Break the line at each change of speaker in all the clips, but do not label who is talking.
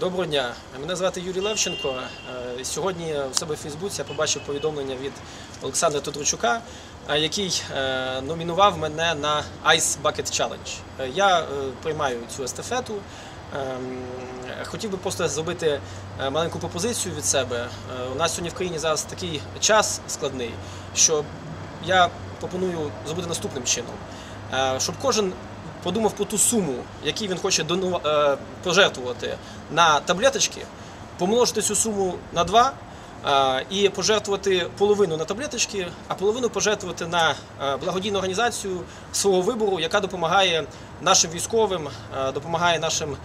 Доброго дня. Мене звати Юрій Левченко. Е, Сьогодні в себе в Фейсбуці я побачив повідомлення від Олександра Тодорчука, е, який е, номінував мене на Ice Bucket Challenge. Я приймаю цю естафету. Ем, Хотів би просто зробити маленьку пропозицію від себе. У нас сьогодні в країні зараз такий час складний, що я пропоную зробити наступним чином, щоб кожен подумав про ту суму, яку він хоче е, пожертвувати на таблеточки, помножити цю суму на 2 е, і пожертвувати половину на таблеточки, а половину пожертвувати на е, благодійну організацію свого вибору, яка допомагає нашим військовим, допомагає нашим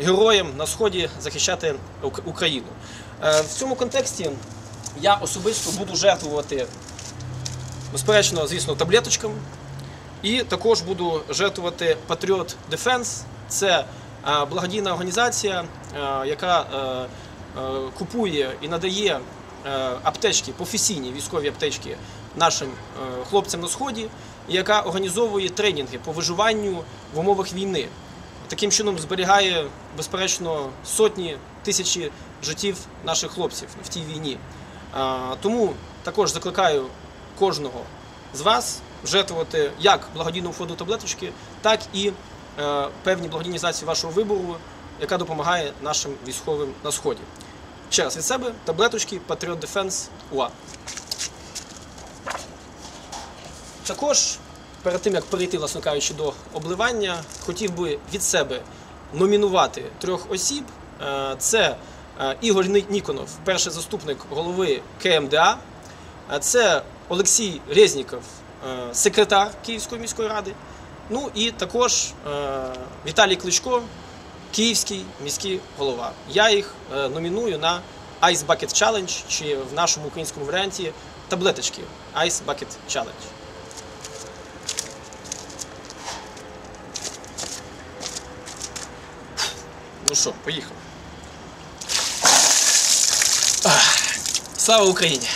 героям на сході захищати Україну. В цьому контексті я особисто буду жертвувати, безперечно, звісно, таблеточками. І також буду жертвувати Patriot Defense. Це е, благодійна організація, е, яка е, купує і надає аптечки, професійні військові аптечки нашим хлопцям на сході, яка організовує тренінги по виживанню в умовах війни. Таким чином зберігає, безперечно, сотні тисячі життів наших хлопців в тій війні. Тому також закликаю кожного з вас жертвувати як благодійну фонду таблеточки, так і е, певні благодійні організації вашого вибору, яка допомагає нашим військовим на сході. Ще раз від себе таблеточки Patriot Defense UA. Також перед тим як перейти, власне кажучи, до обливання, хотів би від себе номінувати трьох осіб. Е, Це е, Ігор Ні- Ніконов, перший заступник голови КМДА. Це Олексій Резніков, секретар Київської міської ради. Ну і також е, Віталій Кличко, Київський міський голова. Я їх е, номіную на Ice Bucket Challenge, чи в нашому українському варіанті таблеточки Ice Bucket Challenge. Ну що, поїхав. Слава Україні!